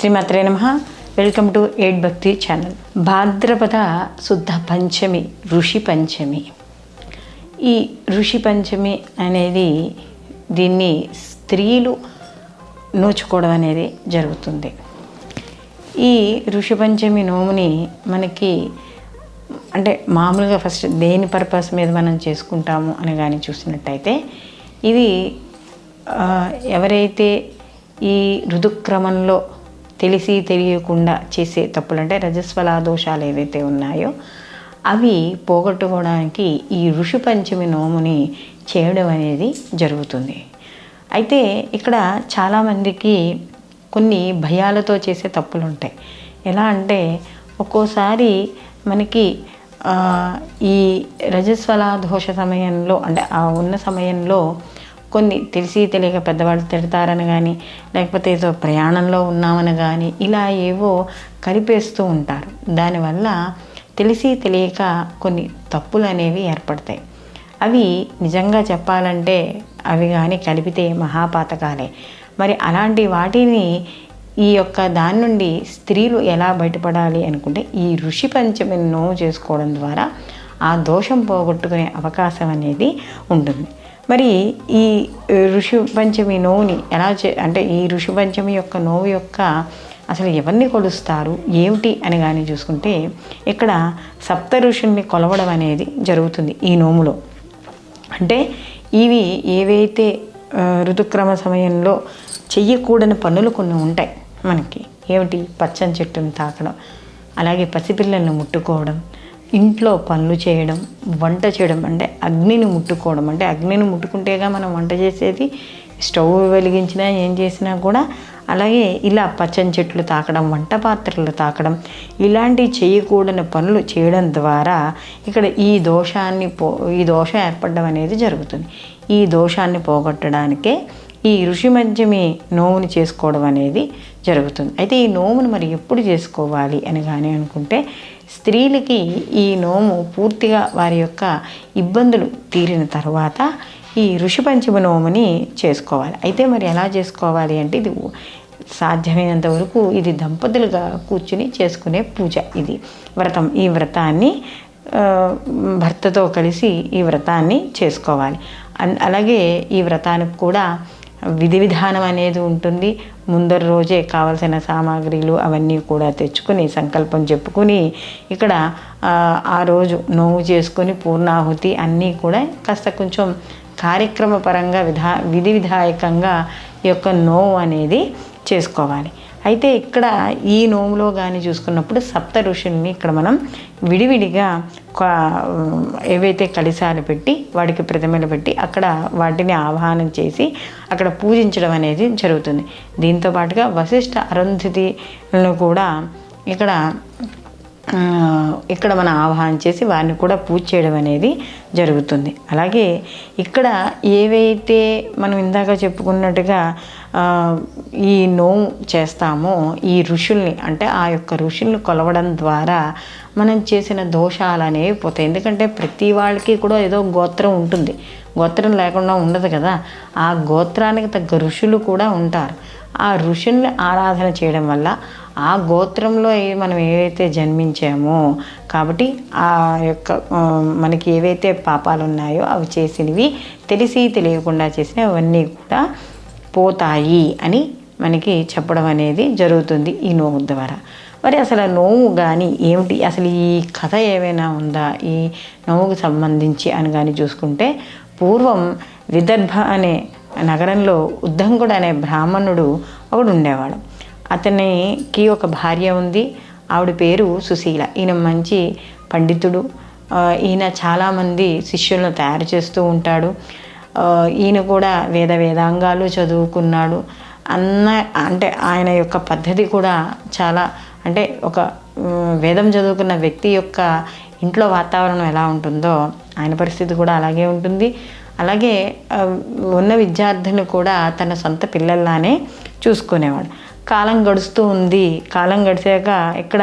శ్రీమాత్రే నమ. Welcome to ఎయిడ్ భక్తి ఛానల్ భాద్రపద శుద్ధ పంచమి ఋషి పంచమి. ఈ ఋషి పంచమి అనేది దీన్ని స్త్రీలు నోచుకోవడం అనేది జరుగుతుంది. ఈ ఋషి పంచమి నోముని మనకి అంటే మామూలుగా ఫస్ట్ దేని పర్పస్ మీద మనం చేసుకుంటాము అని కానీ చూసినట్టయితే ఇది ఎవరైతే ఈ ఋతుక్రమంలో తెలిసి తెలియకుండా చేసే తప్పులు అంటే రజస్వల దోషాలు ఏవైతే ఉన్నాయో అవి పోగొట్టుకోవడానికి ఈ ఋషి పంచమి నోముని చేయడం అనేది జరుగుతుంది. అయితే ఇక్కడ చాలామందికి కొన్ని భయాలతో చేసే తప్పులు ఉంటాయి ఎలా అంటే ఒక్కోసారి మనకి ఈ రజస్వల దోష సమయంలో అంటే ఆ ఉన్న సమయంలో కొన్ని తెలిసి తెలియక పెద్దవాళ్ళు తిడతారని కానీ లేకపోతే ఏదో ప్రయాణంలో ఉన్నామని కానీ ఇలా ఏవో కలిపేస్తూ ఉంటారు. దానివల్ల తెలిసి తెలియక కొన్ని తప్పులు అనేవి ఏర్పడతాయి. అవి నిజంగా చెప్పాలంటే అవి కానీ కలిపితే మహాపాతకాలే. మరి అలాంటి వాటిని ఈ యొక్క దాని నుండి స్త్రీలు ఎలా బయటపడాలి అనుకుంటే ఈ ఋషి పంచమిని నోవు చేసుకోవడం ద్వారా ఆ దోషం పోగొట్టుకునే అవకాశం అనేది ఉంటుంది. మరి ఈ ఋషి పంచమి నోవుని ఎలా చే అంటే ఈ ఋషి పంచమి యొక్క నోవు యొక్క అసలు ఎవరిని కొలుస్తారు? ఏమిటి అని కానీ చూసుకుంటే ఇక్కడ సప్త ఋషుల్ని కొలవడం అనేది జరుగుతుంది ఈ నోములో. అంటే ఇవి ఏవైతే ఋతుక్రమ సమయంలో చెయ్యకూడని పనులు కొన్ని ఉంటాయి మనకి. ఏమిటి? పచ్చని చెట్టును తాకడం అలాగే పసిపిల్లల్ని ముట్టుకోవడం ఇంట్లో పనులు చేయడం వంట చేయడం అంటే అగ్నిని ముట్టుకోవడం. అంటే అగ్నిని ముట్టుకుంటేగా మనం వంట చేసేది స్టవ్ వెలిగించినా ఏం చేసినా కూడా అలాగే ఇలా పచ్చని చెట్లు తాకడం వంట పాత్రలు తాకడం ఇలాంటివి చేయకూడని పనులు చేయడం ద్వారా ఇక్కడ ఈ దోషాన్ని పో ఈ దోషం ఏర్పడడం అనేది జరుగుతుంది. ఈ దోషాన్ని పోగొట్టడానికే ఈ ఋషి మధ్యమే నోముని చేసుకోవడం అనేది జరుగుతుంది. అయితే ఈ నోమును మరి ఎప్పుడు చేసుకోవాలి అని కానీ అనుకుంటే స్త్రీలకి ఈ నోము పూర్తిగా వారి యొక్క ఇబ్బందులు తీరిన తర్వాత ఈ ఋషి పంచమ నోముని చేసుకోవాలి. అయితే మరి ఎలా చేసుకోవాలి అంటే ఇది సాధ్యమైనంత వరకు ఇది దంపతులుగా కూర్చుని చేసుకునే పూజ ఇది. వ్రతం ఈ వ్రతాన్ని భర్తతో కలిసి ఈ వ్రతాన్ని చేసుకోవాలి. అన్- అలాగే ఈ వ్రతానికి కూడా విధి విధానం అనేది ఉంటుంది. ముందర రోజే కావలసిన సామాగ్రిలు అవన్నీ కూడా తెచ్చుకుని సంకల్పం చెప్పుకుని ఇక్కడ ఆ, ఆ రోజు నోవు చేసుకొని పూర్ణాహుతి అన్నీ కూడా కాస్త కొంచెం కార్యక్రమ పరంగా విధా విధి విధాయకంగా ఈ యొక్క నోవు అనేది చేసుకోవాలి. అయితే ఇక్కడ ఈ నోములో కానీ చూసుకున్నప్పుడు సప్త ఋషుల్ని ఇక్కడ మనం విడివిడిగా కా- ఏవైతే కలిశాలు పెట్టి వాడికి ప్రతిమలు పెట్టి అక్కడ వాటిని ఆవాహనం చేసి అక్కడ పూజించడం అనేది జరుగుతుంది. దీంతో పాటుగా వశిష్ఠ అరుంధతిలను కూడా ఇక్కడ ఇక్కడ మనం ఆవాహన చేసి వారిని కూడా పూజ చేయడం అనేది జరుగుతుంది. అలాగే ఇక్కడ ఏవైతే మనం ఇందాక చెప్పుకున్నట్టుగా ఈ నోము చేస్తామో ఈ ఋషుల్ని అంటే ఆ యొక్క ఋషుల్ని కొలవడం ద్వారా మనం చేసిన దోషాలు అనేవి పోతాయి. ఎందుకంటే ప్రతి వాళ్ళకి కూడా ఏదో గోత్రం ఉంటుంది. గోత్రం లేకుండా ఉండదు కదా. ఆ గోత్రానికి తగ్గ ఋషులు కూడా ఉంటారు. ఆ ఋషుల్ని ఆరాధన చేయడం వల్ల ఆ గోత్రంలో మనం ఏవైతే జన్మించామో కాబట్టి ఆ యొక్క మనకి ఏవైతే పాపాలు ఉన్నాయో అవి చేసినవి తెలిసి తెలియకుండా చేసినవన్నీ అవన్నీ కూడా పోతాయి అని మనకి చెప్పడం అనేది జరుగుతుంది ఈ నోము ద్వారా. మరి అసలు నోము కానీ ఏమిటి? అసలు ఈ కథ ఏమైనా ఉందా? ఈ నోవుకు సంబంధించి అని కానీ చూసుకుంటే పూర్వం విదర్భ అనే నగరంలో ఉద్దంకుడు అనే బ్రాహ్మణుడు ఒకడు ఉండేవాడు. అతనికి ఒక భార్య ఉంది. ఆవిడ పేరు సుశీల. ఈయన మంచి పండితుడు. ఈయన చాలామంది శిష్యులను తయారు చేస్తూ ఉంటాడు. ఈయన కూడా వేద వేదాంగాలు చదువుకున్నాడు. అన్న అంటే ఆయన యొక్క పద్ధతి కూడా చాలా అంటే ఒక వేదం చదువుకున్న వ్యక్తి యొక్క ఇంట్లో వాతావరణం ఎలా ఉంటుందో ఆయన పరిస్థితి కూడా అలాగే ఉంటుంది. అలాగే ఉన్న విద్యార్థులను కూడా తన సొంత పిల్లల్లానే చూసుకునేవాడు. కాలం గడుస్తూ ఉంది. కాలం గడిచాక ఇక్కడ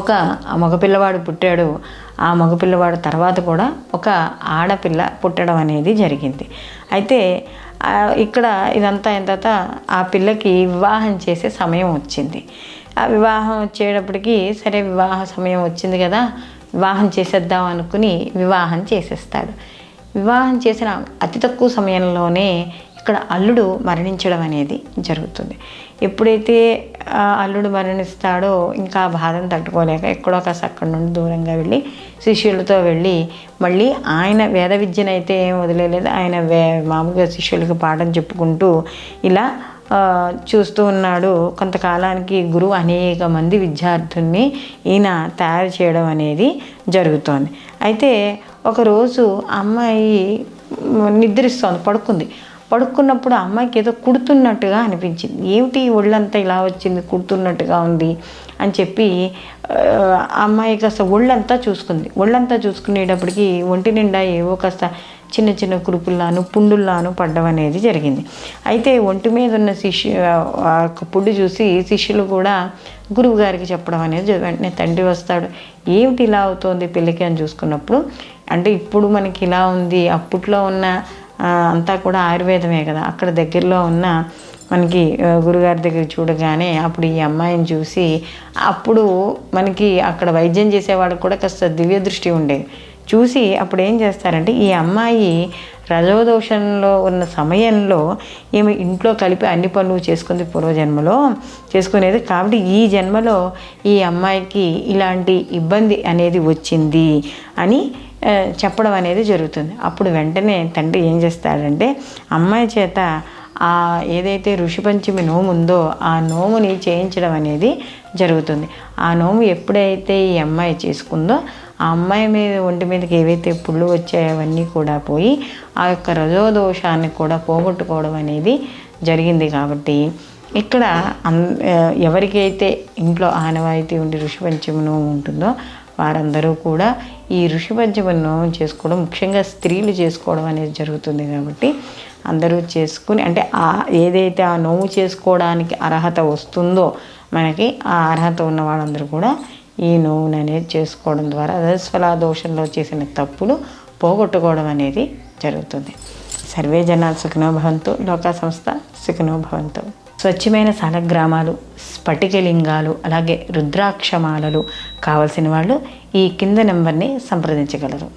ఒక మగపిల్లవాడు పుట్టాడు. ఆ మగపిల్లవాడు తర్వాత కూడా ఒక ఆడపిల్ల పుట్టడం అనేది జరిగింది. అయితే ఇక్కడ ఇదంతా అయిన తర్వాత ఆ పిల్లకి వివాహం చేసే సమయం వచ్చింది. ఆ వివాహం వచ్చేటప్పటికి సరే వివాహ సమయం వచ్చింది కదా వివాహం చేసేద్దాం అనుకుని వివాహం చేసేస్తాడు. వివాహం చేసిన అతి తక్కువ సమయంలోనే ఇక్కడ అల్లుడు మరణించడం అనేది జరుగుతుంది. ఎప్పుడైతే అల్లుడు మరణిస్తాడో ఇంకా ఆ బాధను తట్టుకోలేక ఎక్కడో కాస్త అక్కడి నుండి దూరంగా వెళ్ళి శిష్యులతో వెళ్ళి మళ్ళీ ఆయన వేద విద్యనైతే ఏం వదిలేదు ఆయన వే మామూలుగా శిష్యులకు పాఠం చెప్పుకుంటూ ఇలా చూస్తూ ఉన్నాడు. కొంతకాలానికి గురువు అనేక మంది విద్యార్థుల్ని ఈయన తయారు చేయడం అనేది జరుగుతోంది. అయితే ఒకరోజు అమ్మాయి నిద్రిస్తోంది పడుకుంది. పడుకున్నప్పుడు అమ్మాయికి ఏదో కుడుతున్నట్టుగా అనిపించింది. ఏమిటి ఒళ్ళంతా ఇలా వచ్చింది కుడుతున్నట్టుగా ఉంది అని చెప్పి అమ్మాయి కాస్త ఒళ్ళంతా చూసుకుంది. ఒళ్ళంతా చూసుకునేటప్పటికి ఒంటి నిండా ఏవో కాస్త చిన్న చిన్న కురుపుల్లాను పుండుల్లాను పడ్డం అనేది జరిగింది. అయితే ఒంటి మీద ఉన్న శిష్యు ఆ యొక్క పుండు చూసి శిష్యులు కూడా గురువు గారికి చెప్పడం అనేది వెంటనే తండ్రి వస్తాడు. ఏమిటి ఇలా అవుతోంది పిల్లకి అని చూసుకున్నప్పుడు అంటే ఇప్పుడు మనకి ఇలా ఉంది అప్పట్లో ఉన్న అంతా కూడా ఆయుర్వేదమే కదా. అక్కడ దగ్గరలో ఉన్న మనకి గురుగారి దగ్గర చూడగానే అప్పుడు ఈ అమ్మాయిని చూసి అప్పుడు మనకి అక్కడ వైద్యం చేసేవాళ్ళకి కూడా కాస్త దివ్య దృష్టి ఉండేది చూసి అప్పుడు ఏం చేస్తారంటే ఈ అమ్మాయి రజోదోషంలో ఉన్న సమయంలో ఈమె ఇంట్లో కలిపి అన్ని పనులు చేసుకుంది పూర్వజన్మలో చేసుకునేది కాబట్టి ఈ జన్మలో ఈ అమ్మాయికి ఇలాంటి ఇబ్బంది అనేది వచ్చింది అని చెప్పడం అనేది జరుగుతుంది. అప్పుడు వెంటనే తండ్రి ఏం చేస్తాడంటే అమ్మాయి చేత ఆ ఏదైతే ఋషిపంచమి నోము ఉందో ఆ నోముని చేయించడం అనేది జరుగుతుంది. ఆ నోము ఎప్పుడైతే ఈ అమ్మాయి చేసుకుందో ఆ అమ్మాయి మీద ఒంటి మీదకి ఏవైతే పుళ్ళు వచ్చాయో అవన్నీ కూడా పోయి ఆ యొక్క రజోదోషాన్ని కూడా పోగొట్టుకోవడం అనేది జరిగింది కాబట్టి ఇక్కడ అన్ ఎవరికైతే ఇంట్లో ఆనవాయితీ ఉండి ఋషిపంచమి నోము ఉంటుందో వారందరూ కూడా ఈ ఋషిపంచమి నోము చేసుకోవడం ముఖ్యంగా స్త్రీలు చేసుకోవడం అనేది జరుగుతుంది కాబట్టి అందరూ చేసుకుని అంటే ఆ ఏదైతే ఆ నోము చేసుకోవడానికి అర్హత వస్తుందో మనకి ఆ అర్హత ఉన్న వాళ్ళందరూ కూడా ఈ నోవును అనేది చేసుకోవడం ద్వారా రజస్వలా దోషంలో చేసిన తప్పులు పోగొట్టుకోవడం అనేది జరుగుతుంది. సర్వే జనాలు సుఖనో భవంతు లోకా సంస్థ సుఖినో భవంతు. స్వచ్ఛమైన సాలగ్రామాలు స్ఫటికలింగాలు అలాగే రుద్రాక్షమాలలు కావలసిన వాళ్ళు ఈ కింద నెంబర్ని సంప్రదించగలరు.